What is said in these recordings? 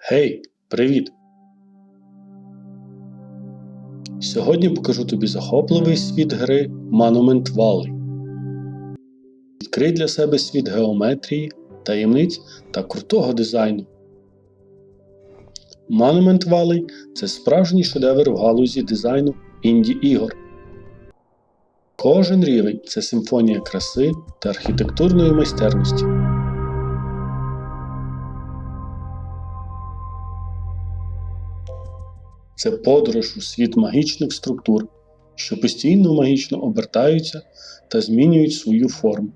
Гей, привіт! Сьогодні покажу тобі захопливий світ гри Monument Valley. Відкрий для себе світ геометрії, таємниць та крутого дизайну. Monument Valley це справжній шедевр в галузі дизайну інді ігор. Кожен рівень це симфонія краси та архітектурної майстерності. Це подорож у світ магічних структур, що постійно магічно обертаються та змінюють свою форму.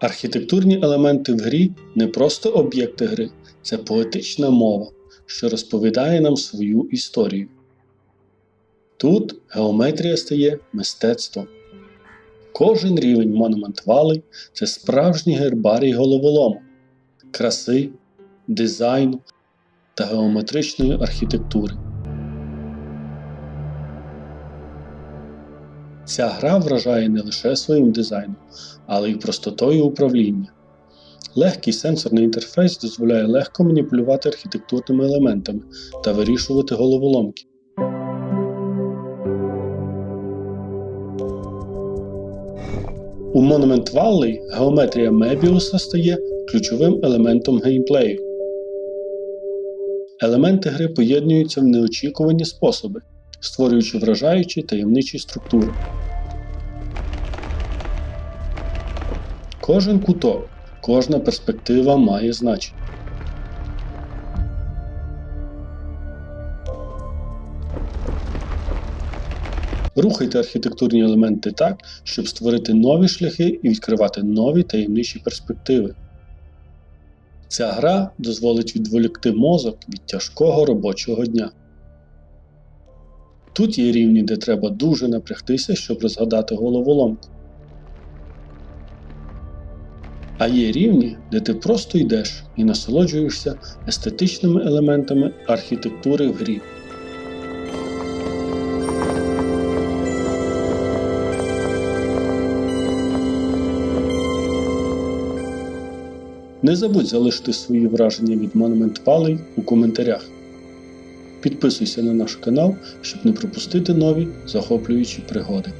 Архітектурні елементи в грі не просто об'єкти гри, це поетична мова, що розповідає нам свою історію. Тут геометрія стає мистецтвом. Кожен рівень Monument Valley – це справжній гербарій головолому, краси, дизайну та геометричної архітектури. Ця гра вражає не лише своїм дизайном, але й простотою управління. Легкий сенсорний інтерфейс дозволяє легко маніпулювати архітектурними елементами та вирішувати головоломки. У Monument Valley геометрія Мебіуса стає ключовим елементом геймплею. Елементи гри поєднуються в неочікувані способи, створюючи вражаючі таємничі структури. Кожен куток, кожна перспектива має значення. Рухайте архітектурні елементи так, щоб створити нові шляхи і відкривати нові таємничі перспективи. Ця гра дозволить відволікти мозок від тяжкого робочого дня. Тут є рівні, де треба дуже напрягтися, щоб розгадати головоломку. А є рівні, де ти просто йдеш і насолоджуєшся естетичними елементами архітектури в грі. Не забудь залишити свої враження від Monument Valley у коментарях. Підписуйся на наш канал, щоб не пропустити нові захоплюючі пригоди.